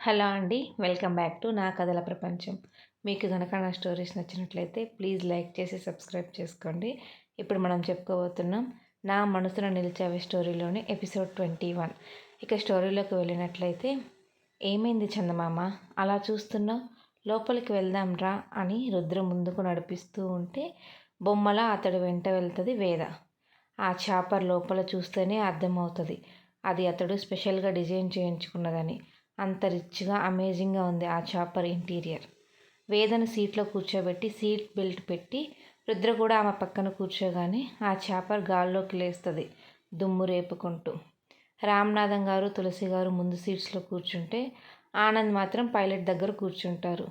Hello అండి welcome back to నా కథల ప్రపంచం. మీకు కనుక నా స్టోరీస్ నచ్చినట్లయితే ప్లీజ్ లైక్ చేసి సబ్స్క్రైబ్ చేసుకోండి. ఇప్పుడు మనం చెప్పుకోబోతున్నాం నా మనసులో నిలిచేవి స్టోరీలోని ఎపిసోడ్ ట్వంటీ వన్. ఇక స్టోరీలోకి వెళ్ళినట్లయితే ఏమైంది చందమామ? అలా చూస్తున్నావు? లోపలికి వెళ్దాం రా అని రుద్ర ముందుకు నడిపిస్తూ ఉంటే బొమ్మల అతడు వెంట వెళ్తుంది వేద. ఆ చాపర్ లోపల చూస్తేనే అర్థమవుతుంది అది అతడు స్పెషల్గా డిజైన్ చేయించుకున్నదని. అంత రిచ్గా అమేజింగ్గా ఉంది ఆ చాపర్ ఇంటీరియర్. వేదన సీట్లో కూర్చోబెట్టి సీట్ బెల్ట్ పెట్టి రుద్ర కూడా ఆమె పక్కన కూర్చోగానే ఆ చేపర్ గాల్లోకి లేస్తుంది దుమ్ము రేపుకుంటూ. రామ్నాథం గారు తులసి గారు ముందు సీట్స్లో కూర్చుంటే ఆనంద్ మాత్రం పైలట్ దగ్గర కూర్చుంటారు.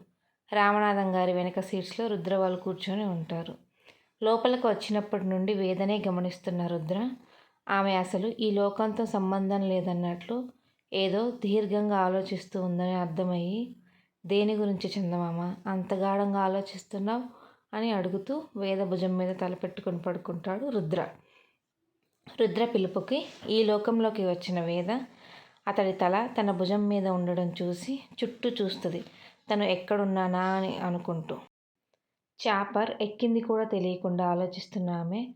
రామనాథం గారి వెనక సీట్స్లో రుద్ర వాళ్ళు కూర్చొని ఉంటారు. లోపలికి వచ్చినప్పటి నుండి వేదనే గమనిస్తున్న రుద్ర ఆమె అసలు ఈ లోకంతో సంబంధం లేదన్నట్లు ఏదో దీర్ఘంగా ఆలోచిస్తూ ఉందని అర్థమయ్యి దేని గురించి చందమామ? అంత గాఢంగా ఆలోచిస్తున్నావు? అని అడుగుతూ వేద భుజం మీద తలపెట్టుకొని పడుకుంటాడు రుద్ర. రుద్ర పిలుపుకి ఈ లోకంలోకి వచ్చిన వేద అతడి తల తన భుజం మీద ఉండడం చూసి చుట్టూ చూస్తుంది. తను ఎక్కడున్నానా అని అనుకుంటూ. చాపర్ ఎక్కింది కూడా తెలియకుండా ఆలోచిస్తున్న ఆమె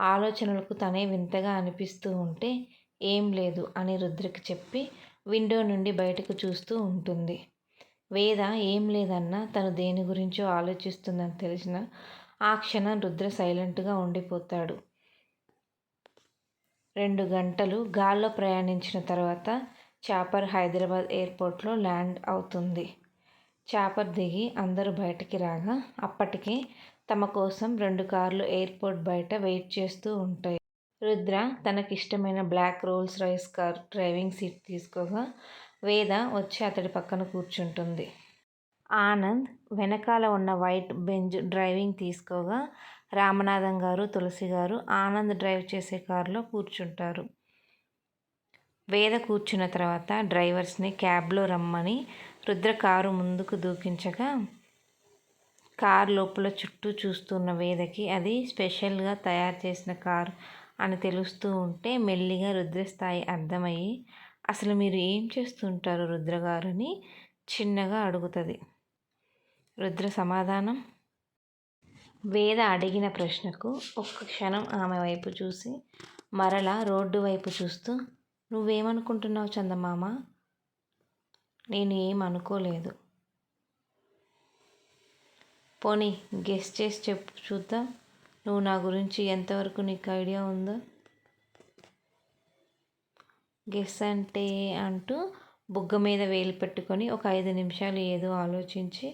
ఆలోచనలకు తనే వింతగా అనిపిస్తూ ఉంటే ఏం లేదు అని రుద్రకి చెప్పి విండో నుండి బయటకు చూస్తూ ఉంటుంది. వేద ఏం లేదన్నా తను దేని గురించో ఆలోచిస్తుందని తెలిసిన ఆ క్షణం రుద్ర సైలెంట్గా ఉండిపోతాడు. రెండు గంటలు గాల్లో ప్రయాణించిన తర్వాత చాపర్ హైదరాబాద్ ఎయిర్పోర్ట్లో ల్యాండ్ అవుతుంది. చాపర్ దిగి అందరూ బయటికి రాగా అప్పటికే తమ కోసం రెండు కార్లు ఎయిర్పోర్ట్ బయట వెయిట్ చేస్తూ ఉంటాయి. రుద్ర తనకిష్టమైన black Rolls Royce car driving seat తీసుకోగా Veda వచ్చి అతడి పక్కన కూర్చుంటుంది. ఆనంద్ వెనకాల ఉన్న వైట్ బెంజ్ డ్రైవింగ్ తీసుకోగా రామనాథం గారు తులసి గారు ఆనంద్ డ్రైవ్ చేసే కారులో కూర్చుంటారు. వేద కూర్చున్న తర్వాత డ్రైవర్స్ని క్యాబ్లో రమ్మని రుద్ర కారు ముందుకు దూకించగా కారు లోపల చుట్టూ చూస్తున్న వేదకి అది స్పెషల్గా తయారు చేసిన కారు అని తెలుస్తూ ఉంటే మెల్లిగా రుద్రస్థాయి అర్థమయ్యి అసలు మీరు ఏం చేస్తుంటారు రుద్రగారని? చిన్నగా అడుగుతుంది. రుద్ర సమాధానం? వేద అడిగిన ప్రశ్నకు ఒక్క క్షణం ఆమె వైపు చూసి మరలా రోడ్డు వైపు చూస్తూ నువ్వేమనుకుంటున్నావు చందమామ? నేను ఏం అనుకోలేదు. పోనీ గెస్ట్ చేసి చెప్పు చూద్దాం. నువ్వు నా గురించి ఎంతవరకు నీకు ఐడియా ఉందో గెస్ అంటే అంటూ బుగ్గ మీద వేలు పెట్టుకొని ఒక ఐదు నిమిషాలు ఏదో ఆలోచించి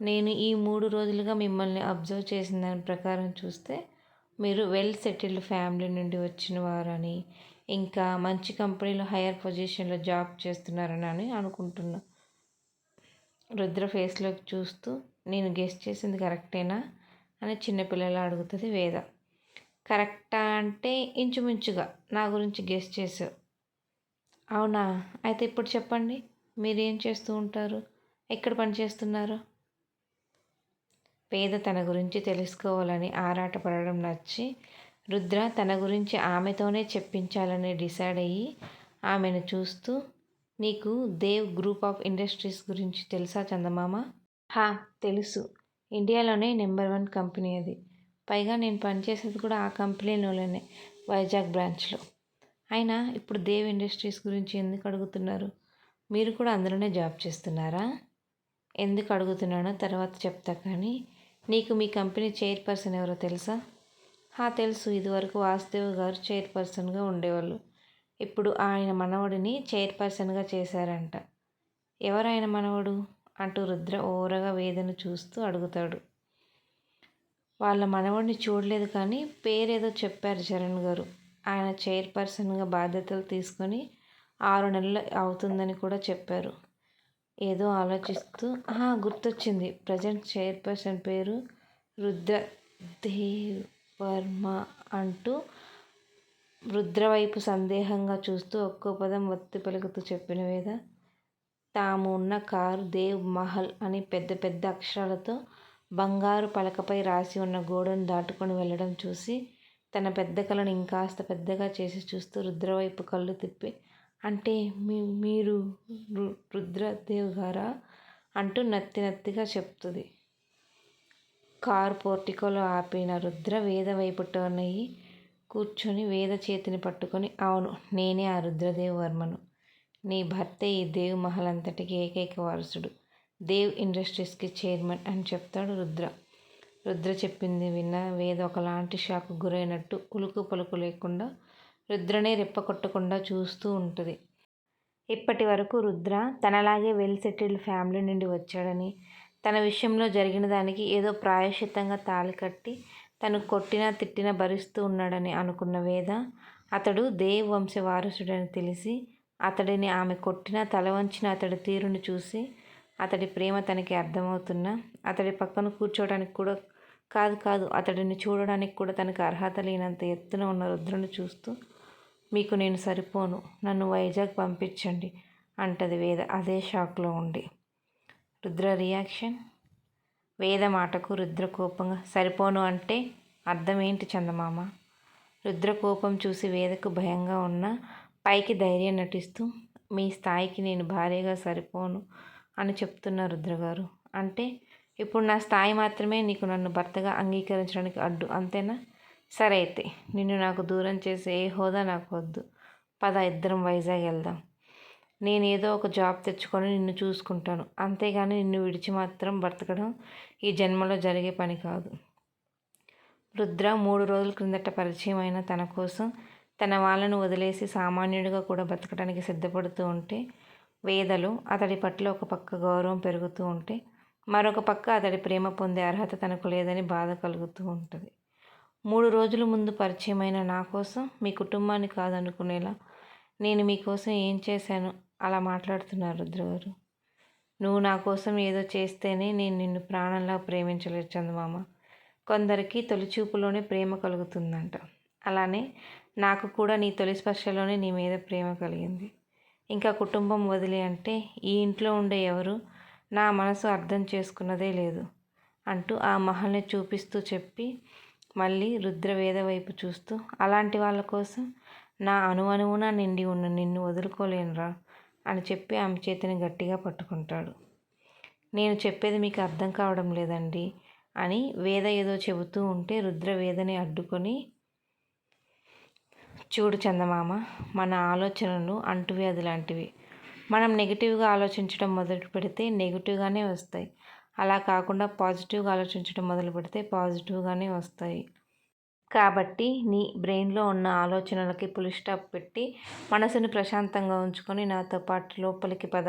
నేను ఈ మూడు రోజులుగా మిమ్మల్ని అబ్జర్వ్ చేసిన దాని ప్రకారం చూస్తే మీరు వెల్ సెటిల్డ్ ఫ్యామిలీ నుండి వచ్చిన వారని ఇంకా మంచి కంపెనీలో హైయర్ పొజిషన్లో జాబ్ చేస్తున్నారని అని అనుకుంటున్నా. రుద్ర ఫేస్లోకి చూస్తూ నేను గెస్ట్ చేసింది కరెక్టేనా? అని చిన్నపిల్లలు అడుగుతుంది వేద. కరెక్టా అంటే ఇంచుమించుగా నా గురించి గెస్ చేసావు అవునా? అయితే ఇప్పుడు చెప్పండి. మీరేం చేస్తూ ఉంటారు? ఎక్కడ పని చేస్తున్నారు తన గురించి తెలుసుకోవాలని ఆరాటపడడం నచ్చి రుద్ర తన గురించి ఆమెతోనే చెప్పించాలని డిసైడ్ అయ్యి ఆమెను చూస్తూ నీకు దేవ్ గ్రూప్ ఆఫ్ ఇండస్ట్రీస్ గురించి తెలుసా చందమామ? హా తెలుసు. ఇండియాలోనే నెంబర్ వన్ కంపెనీ అది. పైగా నేను పనిచేసేది కూడా ఆ కంపెనీలోనే వైజాగ్ బ్రాంచ్లో. అయినా ఇప్పుడు దేవ్ ఇండస్ట్రీస్ గురించి ఎందుకు అడుగుతున్నారు? మీరు కూడా అందులోనే జాబ్ చేస్తున్నారా? ఎందుకు అడుగుతున్నానో తర్వాత చెప్తా కానీ నీకు మీ కంపెనీ చైర్పర్సన్ ఎవరో తెలుసా? హా తెలుసు. ఇదివరకు వాసుదేవ్ గారు చైర్పర్సన్గా ఉండేవాళ్ళు. ఇప్పుడు ఆయన మనవడిని చైర్పర్సన్గా చేశారంట. ఎవరు ఆయన మనవడు? అంటూ రుద్ర ఓరగా వేదన చూస్తూ అడుగుతాడు. వాళ్ళ మనవడిని చూడలేదు కానీ పేరేదో చెప్పారు చరణ్ గారు. ఆయన చైర్పర్సన్గా బాధ్యతలు తీసుకొని ఆరు నెలలు అవుతుందని కూడా చెప్పారు. ఏదో ఆలోచిస్తూ గుర్తొచ్చింది. ప్రజెంట్ చైర్పర్సన్ పేరు రుద్ర దేవ్ వర్మ అంటూ రుద్ర వైపు సందేహంగా చూస్తూ ఒక్కో పదం ఒత్తి పలుకుతూ చెప్పిన వేద తాము ఉన్న కారు దేవ్ మహల్ అని పెద్ద పెద్ద అక్షరాలతో బంగారు పలకపై రాసి ఉన్న గోడను దాటుకొని వెళ్ళడం చూసి తన పెద్ద కళను ఇంకాస్త పెద్దగా చేసి చూస్తూ రుద్రవైపు కళ్ళు తిప్పి అంటే మీ మీరు రుద్రదేవ్ గారా? అంటూ నత్తి నత్తిగా చెప్తుంది. కారు పోర్టికోలో ఆపిన రుద్ర వేద వైపు టర్న్ అయ్యి కూర్చొని వేద చేతిని పట్టుకొని అవును నేనే ఆ రుద్రదేవ్ వర్మను. నీ భర్తే ఈ దేవ్ మహల్ అంతటికి ఏకైక వారసుడు. దేవ్ ఇండస్ట్రీస్కి చైర్మన్ అని చెప్తాడు రుద్ర. రుద్ర చెప్పింది విన్న వేద ఒకలాంటి షాక్ గురైనట్టు ఉలుకు పలుకు లేకుండా రుద్రనే రెప్ప కొట్టకుండా చూస్తూ ఉంటుంది. ఇప్పటి వరకు రుద్ర తనలాగే వెల్ సెటిల్డ్ ఫ్యామిలీ నుండి వచ్చాడని తన విషయంలో జరిగిన దానికి ఏదో ప్రాయశ్చిత్తంగా తాళి కట్టి తను కొట్టినా తిట్టినా భరిస్తూ ఉన్నాడని అనుకున్న వేద అతడు దేవ్ వంశ వారసుడని తెలిసి అతడిని ఆమె కొట్టిన తల వంచిన అతడి తీరుని చూసి అతడి ప్రేమ తనకి అర్థమవుతున్నా అతడి పక్కన కూర్చోవడానికి కూడా కాదు కాదు అతడిని చూడడానికి కూడా తనకు అర్హత లేనంత ఎత్తున ఉన్న రుద్రుని చూస్తూ మీకు నేను సరిపోను నన్ను వైజాగ్ పంపించండి అంటది వేద. అదే షాక్లో ఉండి. రుద్ర రియాక్షన్? వేద మాటకు రుద్ర కోపంగా సరిపోను అంటే అర్థం ఏంటి చందమామ? రుద్ర కోపం చూసి వేదకు భయంగా ఉన్న పైకి ధైర్యం నటిస్తూ మీ స్థాయికి నేను భార్యగా సరిపోను అని చెప్తున్న రుద్రగారు. అంటే ఇప్పుడు నా స్థాయి మాత్రమే నీకు నన్ను భర్తగా అంగీకరించడానికి అడ్డు అంతేనా? సరే అయితే నిన్ను నాకు దూరం చేసే ఏ హోదా నాకు వద్దు. పద ఇద్దరం వైజాగ్ వెళ్దాం. నేను ఏదో ఒక జాబ్ తెచ్చుకొని నిన్ను చూసుకుంటాను. అంతేగాని నిన్ను విడిచి మాత్రం బ్రతకడం ఈ జన్మలో జరిగే పని కాదు. రుద్ర మూడు రోజుల క్రిందట పరిచయం అయిన తన కోసం తన వాళ్ళను వదిలేసి సామాన్యుడిగా కూడా బ్రతకడానికి సిద్ధపడుతూ ఉంటే వేదలు అతడి పట్ల ఒక పక్క గౌరవం పెరుగుతూ ఉంటే మరొక పక్క అతడి ప్రేమ పొందే అర్హత తనకు లేదని బాధ కలుగుతూ ఉంటుంది. మూడు రోజుల ముందు పరిచయమైన నా కోసం మీ కుటుంబాన్ని కాదనుకునేలా నేను మీకోసం ఏం చేశాను? అలా మాట్లాడుతున్నారు రుద్రగారు. నువ్వు నా కోసం ఏదో చేస్తేనే నేను నిన్ను ప్రాణంలా ప్రేమించలేదు చందమామ. కొందరికి తొలిచూపులోనే ప్రేమ కలుగుతుందంట. అలానే నాకు కూడా నీ తొలి స్పర్శలోనే నీ మీద ప్రేమ కలిగింది. ఇంకా కుటుంబం వదిలే అంటే ఈ ఇంట్లో ఉండే ఎవరు నా మనసు అర్థం చేసుకున్నదే లేదు అంటూ ఆ మహల్ని చూపిస్తూ చెప్పి మళ్ళీ రుద్రవేద వైపు చూస్తూ అలాంటి వాళ్ళ కోసం నా అణువణువున నిండి ఉన్న నిన్ను వదులుకోలేనురా అని చెప్పి ఆమె చేతిని గట్టిగా పట్టుకుంటాడు. నేను చెప్పేది మీకు అర్థం కావడం లేదండి అని వేద ఏదో చెబుతూ ఉంటే రుద్ర వేదని అడ్డుకొని చూడు చందమామ మన ఆలోచనలు అంటువ్యాధి లాంటివి. మనం నెగిటివ్గా ఆలోచించడం మొదలు పెడితే నెగిటివ్గానే వస్తాయి. అలా కాకుండా పాజిటివ్గా ఆలోచించడం మొదలు పెడితే పాజిటివ్గానే వస్తాయి. కాబట్టి నీ బ్రెయిన్లో ఉన్న ఆలోచనలకి పులి స్టాప్ పెట్టి మనసుని ప్రశాంతంగా ఉంచుకొని నాతో పాటు లోపలికి పద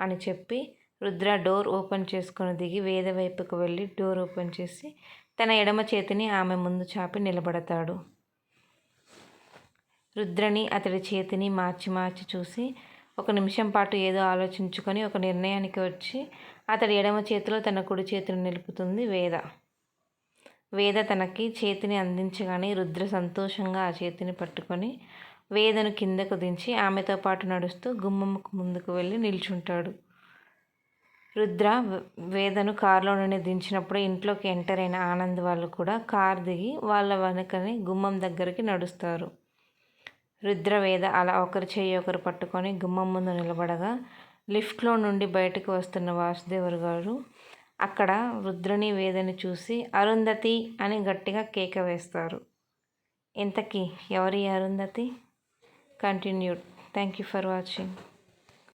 అని చెప్పి రుద్ర డోర్ ఓపెన్ చేసుకొని దిగి వేద వైపుకు వెళ్ళి డోర్ ఓపెన్ చేసి తన ఎడమ చేతిని ఆమె ముందు చాపి నిలబడతాడు. రుద్రని అతడి చేతిని మార్చి మార్చి చూసి ఒక నిమిషం పాటు ఏదో ఆలోచించుకొని ఒక నిర్ణయానికి వచ్చి అతడి ఎడమ చేతిలో తన కుడి చేతిని నిలుపుతుంది వేద. వేద తనకి చేతిని అందించగానే రుద్ర సంతోషంగా ఆ చేతిని పట్టుకొని వేదను కిందకు దించి ఆమెతో పాటు నడుస్తూ గుమ్మముకు ముందుకు వెళ్ళి నిల్చుంటాడు. రుద్ర వేదను కారులో నుండి దించినప్పుడు ఇంట్లోకి ఎంటర్ అయిన ఆనంద్ వాళ్ళు కూడా కారు దిగి వాళ్ళ వెనుకని గుమ్మం దగ్గరికి నడుస్తారు. రుద్రవేద అలా ఒకరి చేయి ఒకరు పట్టుకొని గుమ్మం ముందు నిలబడగా లిఫ్ట్లో నుండి బయటకు వస్తున్న వాసుదేవర్ గారు అక్కడ రుద్రని వేదని చూసి అరుంధతి అని గట్టిగా కేక వేస్తారు. ఇంతకీ ఎవరి Arundhati? Continued thank you for watching